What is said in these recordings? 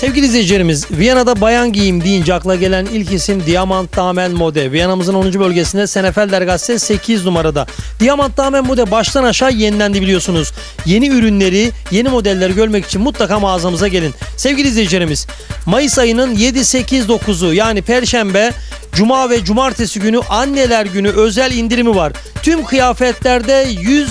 Sevgili izleyicilerimiz, Viyana'da bayan giyim deyince akla gelen ilk isim Diamant Damen Mode. Viyana'mızın 10. bölgesinde Senefelder Gazetesi 8 numarada. Diamant Damen Mode baştan aşağı yenilendi biliyorsunuz. Yeni ürünleri, yeni modelleri görmek için mutlaka mağazamıza gelin. Sevgili izleyicilerimiz, Mayıs ayının 7, 8, 9'u yani Perşembe, Cuma ve Cumartesi günü anneler günü özel indirimi var. Tüm kıyafetlerde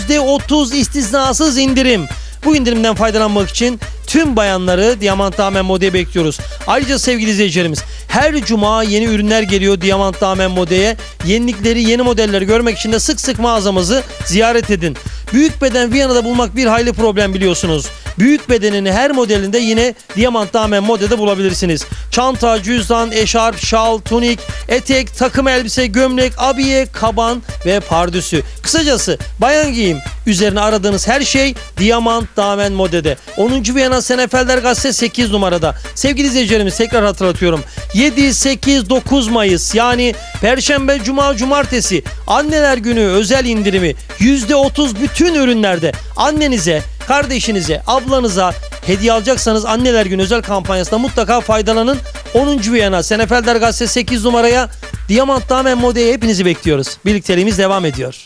%30 istisnasız indirim. Bu indirimden faydalanmak için tüm bayanları Diamant Damen Mode'ye bekliyoruz. Ayrıca sevgili izleyicilerimiz her cuma yeni ürünler geliyor Diamant Damen Mode'ye. Yenilikleri, yeni modelleri görmek için de sık sık mağazamızı ziyaret edin. Büyük beden Viyana'da bulmak bir hayli problem biliyorsunuz. Büyük bedenini her modelinde yine Diamant Damen Mode'de bulabilirsiniz. Çanta, cüzdan, eşarp, şal, tunik, etek, takım elbise, gömlek, abiye, kaban ve pardüsü. Kısacası bayan giyim üzerine aradığınız her şey Diamant Damen Mode'de. 10. Viyana Senefelder Gazetesi 8 numarada. Sevgili izleyicilerimiz tekrar hatırlatıyorum. 7, 8, 9 Mayıs yani Perşembe, Cuma, Cumartesi anneler günü özel indirimi %30 bütün ürünlerde annenize, kardeşinize, ablanıza hediye alacaksanız anneler günü özel kampanyasına mutlaka faydalanın. 10. Viyana Senefelder Gazete 8 numaraya Diamant Damen Mode'ye hepinizi bekliyoruz. Birlikteliğimiz devam ediyor.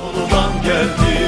Oluman geldi.